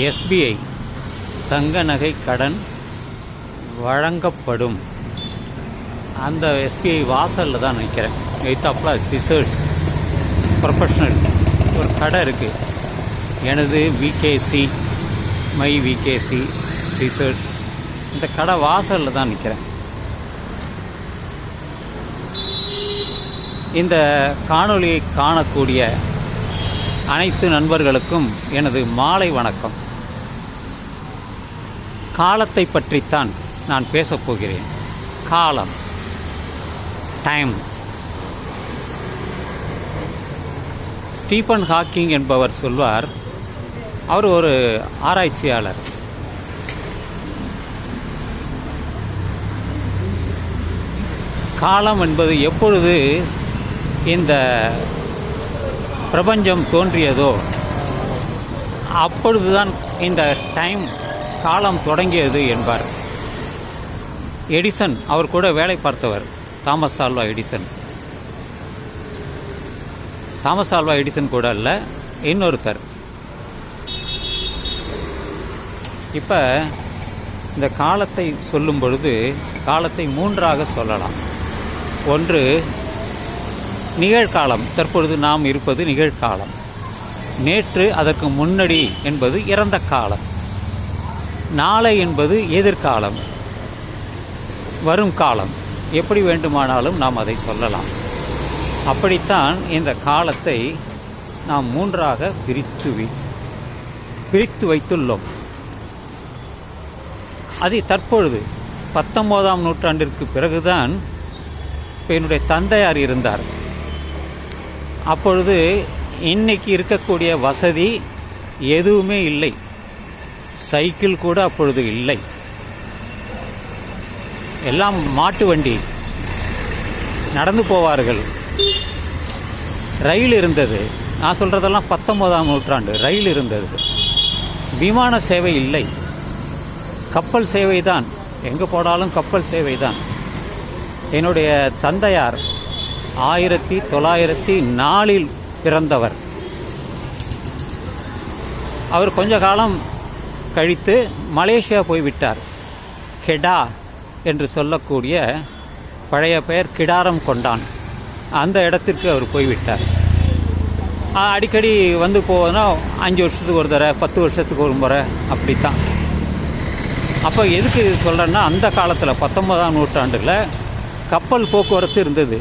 SBI தங்க நகை கடன் வழங்கப்படும். அந்த எஸ்பிஐ வாசலில் தான் நிற்கிறேன் எய்த்தாப்பில் சிசர்ஸ் ப்ரொஃபஷ்னல்ஸ் ஒரு கடை இருக்குது எனது விகேசி மை விகேசி சிசர்ஸ் இந்த கடை வாசலில் தான் நிற்கிறேன் இந்த காணொளியை காணக்கூடிய அனைத்து நண்பர்களுக்கும் எனது மாலை வணக்கம். காலத்தை பற்றித்தான் நான் பேசப்போகிறேன் காலம். டைம் ஸ்டீஃபன் ஹாக்கிங் என்பவர் சொல்வார் அவர் ஒரு ஆராய்ச்சியாளர். காலம் என்பது எப்பொழுது இந்த பிரபஞ்சம் தோன்றியதோ அப்பொழுதுதான் இந்த டைம் காலம் தொடங்கியது என்பார். எடிசன் அவர் கூட வேலை பார்த்தவர் Thomas Alva Edison. Thomas Alva Edison கூட அல்ல இன்னொருத்தர். இப்போ இந்த காலத்தை சொல்லும் பொழுது காலத்தை மூன்றாக சொல்லலாம். ஒன்று நிகழ்காலம். தற்பொழுது நாம் இருப்பது நிகழ்காலம். நேற்று அதற்கு முன்னடி என்பது இறந்த காலம். நாளை என்பது எதிர்காலம் வரும் காலம். எப்படி வேண்டுமானாலும் நாம் அதை சொல்லலாம். அப்படித்தான் இந்த காலத்தை நாம் மூன்றாக பிரித்து பிரித்து வைத்துள்ளோம். அது தற்பொழுது பத்தொம்போதாம் நூற்றாண்டிற்கு பிறகுதான் இப்போ என்னுடைய தந்தையார் இருந்தார். அப்பொழுது இன்னைக்கு இருக்கக்கூடிய வசதி எதுவுமே இல்லை. சைக்கிள் கூட அப்பொழுது இல்லை. எல்லாம் மாட்டு வண்டி. நடந்து போவார்கள். ரயில் இருந்தது. நான் சொல்கிறதெல்லாம் பத்தொன்பதாம் நூற்றாண்டு. ரயில் இருந்தது. விமான சேவை இல்லை. கப்பல் சேவை தான். எங்கே போனாலும் கப்பல் சேவை தான். என்னுடைய தந்தையார் ஆயிரத்தி தொள்ளாயிரத்தி நாலில் பிறந்தவர். அவர் கொஞ்ச காலம் கழித்து மலேசியா போய்விட்டார் கெடா என்று சொல்லக்கூடிய பழைய பெயர் கிடாரம் கொண்டான். அந்த இடத்திற்கு அவர் போய்விட்டார் அடிக்கடி வந்து போவதுனா அஞ்சு வருஷத்துக்கு ஒரு தடவை பத்து வருஷத்துக்கு ஒரு முறை அப்படித்தான். அப்போ எதுக்கு இது சொல்கிறேன்னா அந்த காலத்தில் பத்தொன்பதாம் நூற்றாண்டில் கப்பல் போக்குவரத்து இருந்தது.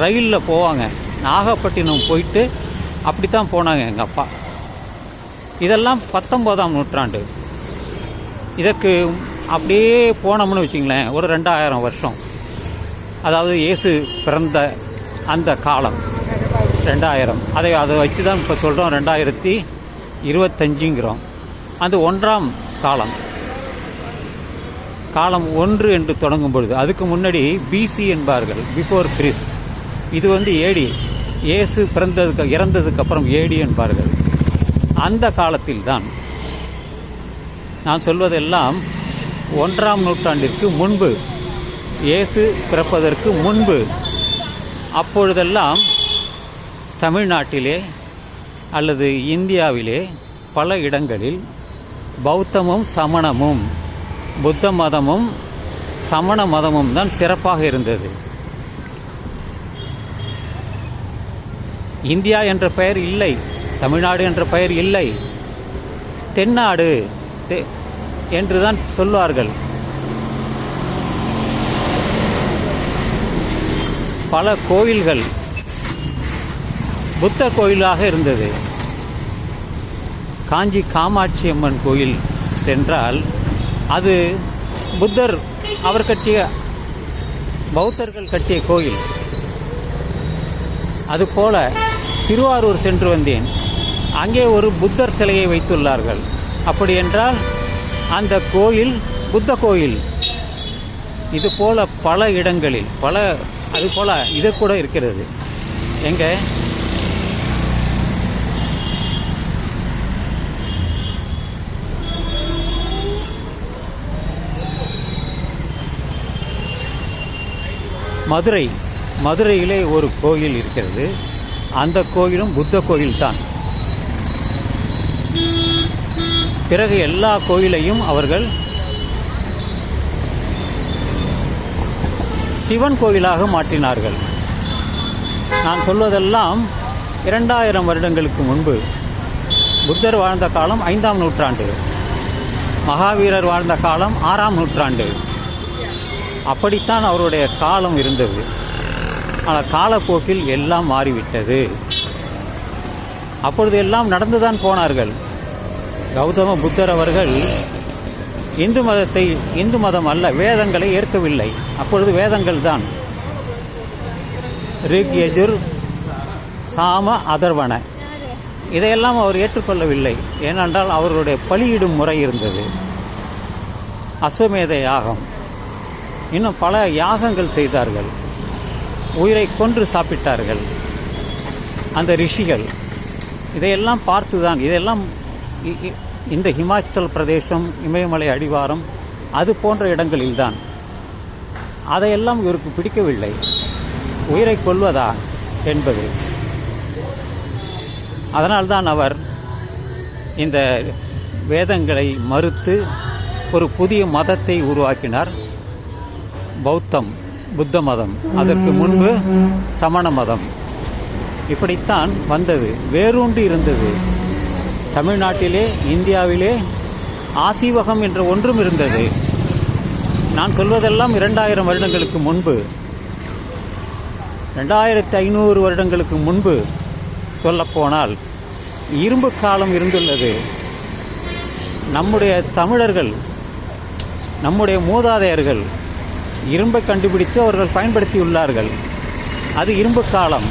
ரயிலில் போவாங்க. நாகப்பட்டினம் போயிட்டு அப்படித்தான் போனாங்க எங்கள் அப்பா. இதெல்லாம் பத்தொன்பதாம் நூற்றாண்டு. இதற்கு அப்படியே போனோம்னு வச்சிங்களேன் ஒரு ரெண்டாயிரம் வருஷம். அதாவது இயேசு பிறந்த அந்த காலம் ரெண்டாயிரம். அதை அதை வச்சு தான் இப்போ சொல்கிறோம் ரெண்டாயிரத்தி இருபத்தஞ்சுங்கிறோம். அது ஒன்றாம் காலம். காலம் ஒன்று என்று தொடங்கும் பொழுது அதுக்கு முன்னாடி பிசி என்பார்கள் பிஃபோர் கிறிஸ்ட் இது வந்து ஏடி இயேசு பிறந்ததுக்கு இறந்ததுக்கு அப்புறம் ஏடி என்பார்கள். அந்த காலத்தில் தான் நான் சொல்வதெல்லாம் ஒன்றாம் நூற்றாண்டிற்கு முன்பு இயேசு பிறப்பதற்கு முன்பு. அப்பொழுதெல்லாம் தமிழ்நாட்டிலே அல்லது இந்தியாவிலே பல இடங்களில் பௌத்தமும் சமணமும் புத்த மதமும் சமண மதமும் தான் சிறப்பாக இருந்தது. இந்தியா என்ற பெயர் இல்லை தமிழ்நாடு என்ற பெயர் இல்லை. தென்னாடு என்று என்றுதான் சொல்வார்கள். பல கோயில்கள் புத்தர் கோயிலாக இருந்தது. காஞ்சி காமாட்சி அம்மன் கோயில் சென்றால் அது புத்தர் அவர் கட்டிய பௌத்தர்கள் கட்டிய கோயில் அதுபோல திருவாரூர் சென்று வந்தேன். அங்கே ஒரு புத்தர் சிலையை வைத்துள்ளார்கள். அப்படி என்றால் அந்த கோயில் புத்த கோயில். இது போல பல இடங்களில் பல அது போல இது கூட இருக்கிறது. எங்க? மதுரை. மதுரையிலே ஒரு கோயில் இருக்கிறது. அந்த கோயிலும் புத்த கோயில் தான் பிறகு எல்லா கோயிலையும் அவர்கள் சிவன் கோயிலாக மாற்றினார்கள். நான் சொல்வதெல்லாம் இரண்டாயிரம் வருடங்களுக்கு முன்பு. புத்தர் வாழ்ந்த காலம் ஐந்தாம் நூற்றாண்டு. மகாவீரர் வாழ்ந்த காலம் ஆறாம் நூற்றாண்டு. அப்படித்தான் அவருடைய காலம் இருந்தது. ஆனால் காலப்போக்கில் எல்லாம் மாறிவிட்டது. அப்பொழுது எல்லாம் நடந்துதான் போனார்கள். கௌதம புத்தர் அவர்கள் இந்து மதத்தை இந்து மதம் அல்ல வேதங்களை ஏற்கவில்லை. அப்பொழுது வேதங்கள் தான். ரிக் யஜுர் சாம அதர்வன. இதையெல்லாம் அவர் ஏற்றுக்கொள்ளவில்லை. ஏனென்றால் அவர்களுடைய பலியிடும் முறை இருந்தது. அஸ்வமேத யாகம். இன்னும் பல யாகங்கள் செய்தார்கள். உயிரை கொன்று சாப்பிட்டார்கள். அந்த ரிஷிகள். இதையெல்லாம் பார்த்து தான் இதையெல்லாம் இந்த ஹிமாச்சல் பிரதேசம் இமயமலை அடிவாரம் அது போன்ற இடங்களில்தான் அதையெல்லாம் இவருக்கு பிடிக்கவில்லை. உயிரை கொள்வதா என்பது. அதனால்தான் அவர் இந்த வேதங்களை மறுத்து ஒரு புதிய மதத்தை உருவாக்கினார். பௌத்தம் புத்த மதம். அதற்கு முன்பு சமண மதம். இப்படித்தான் வந்தது. வேரூன்றி இருந்தது. தமிழ்நாட்டிலே இந்தியாவிலே ஆசீவகம் என்ற ஒன்றும் இருந்தது. நான் சொல்வதெல்லாம் இரண்டாயிரம் வருடங்களுக்கு முன்பு. ரெண்டாயிரத்தி ஐநூறு வருடங்களுக்கு முன்பு சொல்லப்போனால் இரும்பு காலம் இருந்துள்ளது. நம்முடைய தமிழர்கள் நம்முடைய மூதாதையர்கள் இரும்பை கண்டுபிடித்து அவர்கள் பயன்படுத்தியுள்ளார்கள். அது இரும்பு காலம்.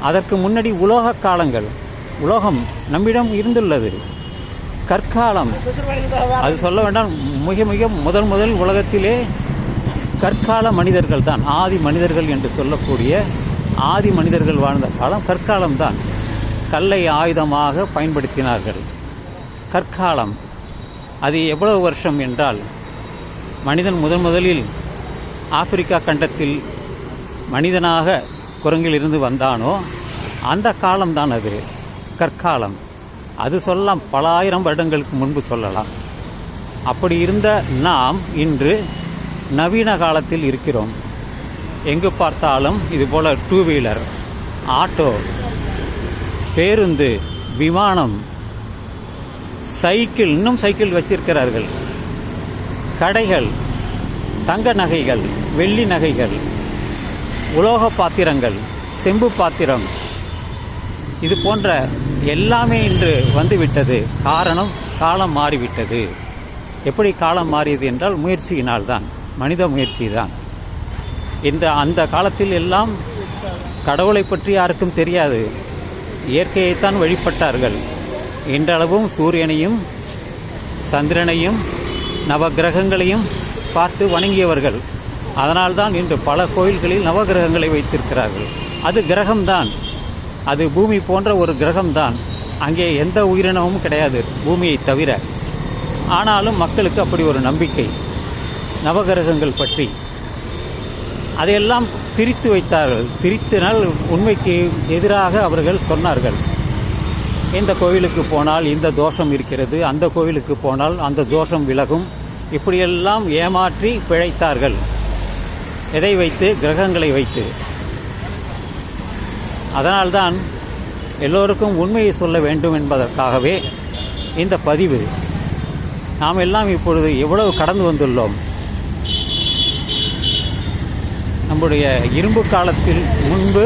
அதற்கு முன்னாடி உலோக காலங்கள். உலோகம் நம்மிடம் இருந்துள்ளது. கற்காலம். அது சொல்ல வேண்டாம் மிக மிக முதல் முதல் உலகத்திலே கற்கால மனிதர்கள் தான் ஆதி மனிதர்கள் என்று சொல்லக்கூடிய ஆதி மனிதர்கள் வாழ்ந்த காலம் கற்காலம் தான். கல்லை ஆயுதமாக பயன்படுத்தினார்கள். கற்காலம். அது எவ்வளவு வருஷம் என்றால் மனிதன் முதன் முதலில் ஆப்பிரிக்கா கண்டத்தில் மனிதனாக குரங்கில் இருந்து வந்தானோ அந்த காலம்தான் அது. கற்காலம். அது சொல்லலாம் பல ஆயிரம் வருடங்களுக்கு முன்பு சொல்லலாம். அப்படி இருந்த நாம் இன்று நவீன காலத்தில் இருக்கிறோம். எங்கு பார்த்தாலும் இதுபோல் டூ வீலர் ஆட்டோ பேருந்து விமானம் சைக்கிள் இன்னும் சைக்கிள் வச்சிருக்கிறார்கள். கடைகள் தங்க நகைகள் வெள்ளி நகைகள் உலோக பாத்திரங்கள் செம்பு பாத்திரம் இது போன்ற எல்லாமே இன்று வந்துவிட்டது. காரணம் காலம் மாறிவிட்டது. எப்படி காலம் மாறியது என்றால் முயற்சியினால் தான் மனித முயற்சி தான் இந்த அந்த காலத்தில் எல்லாம் கடவுளை பற்றி யாருக்கும் தெரியாது. இயற்கையைத்தான் வழிபட்டார்கள். இன்றளவும் சூரியனையும் சந்திரனையும் நவக்கிரகங்களையும் பார்த்து வணங்கியவர்கள். அதனால்தான் இன்று பல கோயில்களில் நவக்கிரகங்களை வைத்திருக்கிறார்கள். அது கிரகம்தான். அது பூமி போன்ற ஒரு கிரகம்தான். அங்கே எந்த உயிரினமும் கிடையாது பூமியை தவிர. ஆனாலும் மக்களுக்கு அப்படி ஒரு நம்பிக்கை. நவகிரகங்கள் பற்றி. அதையெல்லாம் திரித்து வைத்தார்கள். திரித்தினால் உண்மைக்கு எதிராக அவர்கள் சொன்னார்கள். இந்த கோயிலுக்கு போனால் இந்த தோஷம் இருக்கிறது அந்த கோயிலுக்கு போனால் அந்த தோஷம் விலகும். இப்படியெல்லாம் ஏமாற்றி பிழைத்தார்கள். எதை வைத்து? கிரகங்களை வைத்து. அதனால்தான் எல்லோருக்கும் உண்மையை சொல்ல வேண்டும் என்பதற்காகவே இந்த பதிவு நாம் எல்லாம் இப்பொழுது எவ்வளவு கடந்து வந்துள்ளோம். நம்முடைய இரும்பு காலத்தில் முன்பு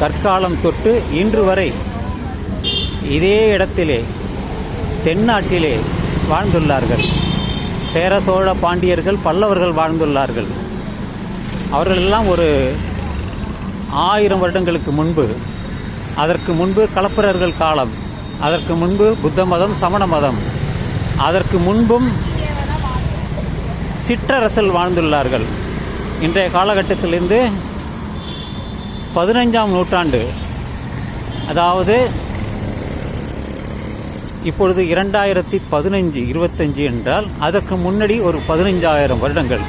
கற்காலம் தொட்டு இன்று வரை இதே இடத்திலே தென்னாட்டிலே வாழ்ந்துள்ளார்கள். சேர சோழ பாண்டியர்கள் பல்லவர்கள் வாழ்ந்துள்ளார்கள். அவர்கள் எல்லாம் ஒரு ஆயிரம் வருடங்களுக்கு முன்பு அதற்கு முன்பு கலப்பரர்கள் காலம் அதற்கு முன்பு புத்த மதம் சமண மதம் அதற்கு முன்பும் சிற்றரசல் வாழ்ந்துள்ளார்கள். இன்றைய காலகட்டத்திலிருந்து பதினைஞ்சாம் நூற்றாண்டு அதாவது இப்பொழுது இரண்டாயிரத்தி பதினஞ்சு இருபத்தஞ்சு என்றால் அதற்கு முன்னாடி ஒரு பதினைஞ்சாயிரம் வருடங்கள்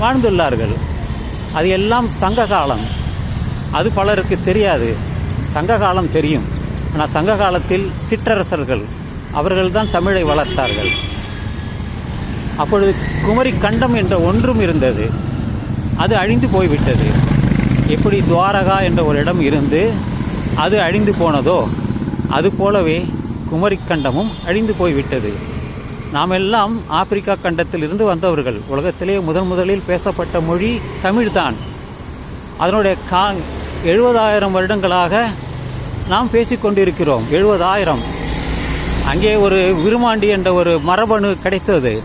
வாழ்ந்துள்ளார்கள். அது எல்லாம் சங்க காலம். அது பலருக்கு தெரியாது. சங்க காலம் தெரியும். ஆனால் சங்க காலத்தில் சிற்றரசர்கள் அவர்கள்தான் தமிழை வளர்த்தார்கள். அப்பொழுது குமரி கண்டம் என்ற ஒன்றும் இருந்தது. அது அழிந்து போய்விட்டது. எப்படி துவாரகா என்ற ஒரு இடம் இருந்து அது அழிந்து போனதோ அது போலவே குமரிக்கண்டமும் அழிந்து போய்விட்டது. நாம் எல்லாம் ஆப்பிரிக்கா கண்டத்திலிருந்து வந்தவர்கள். உலகத்திலே முதன் முதலில் பேசப்பட்ட மொழி தமிழ்தான். அதனுடைய கா எழுபதாயிரம் வருடங்களாக நாம் பேசிக்கொண்டிருக்கிறோம் எழுபதாயிரம். அங்கே ஒரு விருமாண்டி என்ற ஒரு மரபணு கிடைத்தது.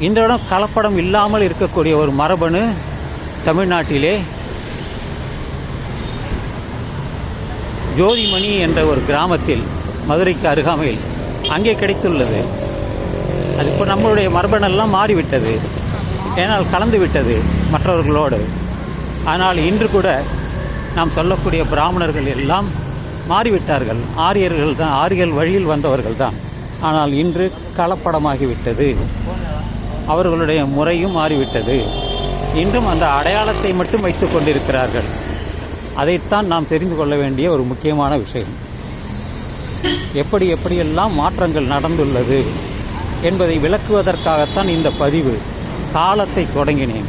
இன்றிடம் கலப்படம் இல்லாமல் இருக்கக்கூடிய ஒரு மரபணு தமிழ்நாட்டிலே. ஜோதிமணி என்ற ஒரு கிராமத்தில் மதுரைக்கு அருகாமையில் அங்கே கிடைத்துள்ளது. அது இப்போ நம்மளுடைய மரபணெல்லாம் மாறிவிட்டது. ஏனால் கலந்து விட்டது மற்றவர்களோடு. ஆனால் இன்று கூட நாம் சொல்லக்கூடிய பிராமணர்கள் எல்லாம் மாறிவிட்டார்கள். ஆரியர்கள் தான் ஆரியர்கள் வழியில் வந்தவர்கள் தான். ஆனால் இன்று கலப்படமாகிவிட்டது. அவர்களுடைய முறையும் மாறிவிட்டது. இன்றும் அந்த அடையாளத்தை மட்டும் வைத்து கொண்டிருக்கிறார்கள். அதைத்தான் நாம் தெரிந்து கொள்ள வேண்டிய ஒரு முக்கியமான விஷயம். எப்படி எப்படியெல்லாம் மாற்றங்கள் நடந்துள்ளது என்பதை விளக்குவதற்காகத்தான் இந்த பதிவு. காலத்தை தொடங்கினேன்.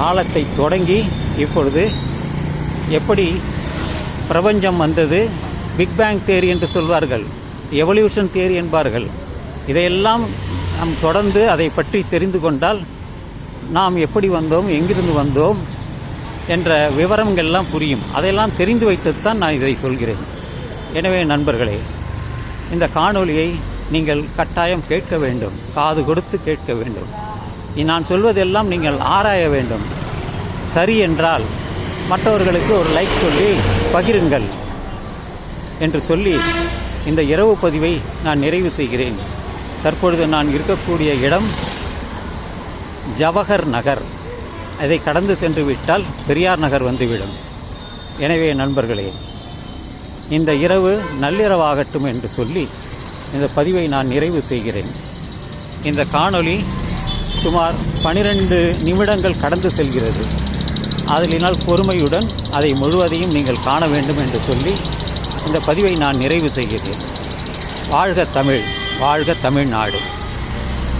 காலத்தை தொடங்கி இப்பொழுது எப்படி பிரபஞ்சம் வந்தது? பிக் பேங் தேரி என்று சொல்வார்கள். எவல்யூஷன் தேரி என்பார்கள். இதையெல்லாம் நாம் தொடர்ந்து அதை பற்றி தெரிந்து கொண்டால் நாம் எப்படி வந்தோம் எங்கிருந்து வந்தோம் என்ற விவரங்கள்லாம் புரியும். அதையெல்லாம் தெரிந்து வைத்து தான் நான் இதை சொல்கிறேன். எனவே நண்பர்களே இந்த காணொலியை நீங்கள் கட்டாயம் கேட்க வேண்டும். காது கொடுத்து கேட்க வேண்டும். நான் சொல்வதெல்லாம் நீங்கள் ஆராய வேண்டும். சரி என்றால் மற்றவர்களுக்கு ஒரு லைக் சொல்லி பகிருங்கள் என்று சொல்லி இந்த இரவு பதிவை நான் நிறைவு செய்கிறேன். தற்பொழுது நான் இருக்கக்கூடிய இடம் ஜவஹர் நகர். அதை கடந்து சென்று விட்டால் பெரியார் நகர் வந்துவிடும். எனவே நண்பர்களே இந்த இரவு நள்ளிரவாகட்டும் என்று சொல்லி இந்த பதிவை நான் நிறைவு செய்கிறேன். இந்த காணொளி சுமார் பனிரெண்டு நிமிடங்கள் கடந்து செல்கிறது. அதனால் பொறுமையுடன் அதை முழுவதையும் நீங்கள் காண வேண்டும் என்று சொல்லி இந்த பதிவை நான் நிறைவு செய்கிறேன். வாழ்க தமிழ் வாழ்க தமிழ்நாடு.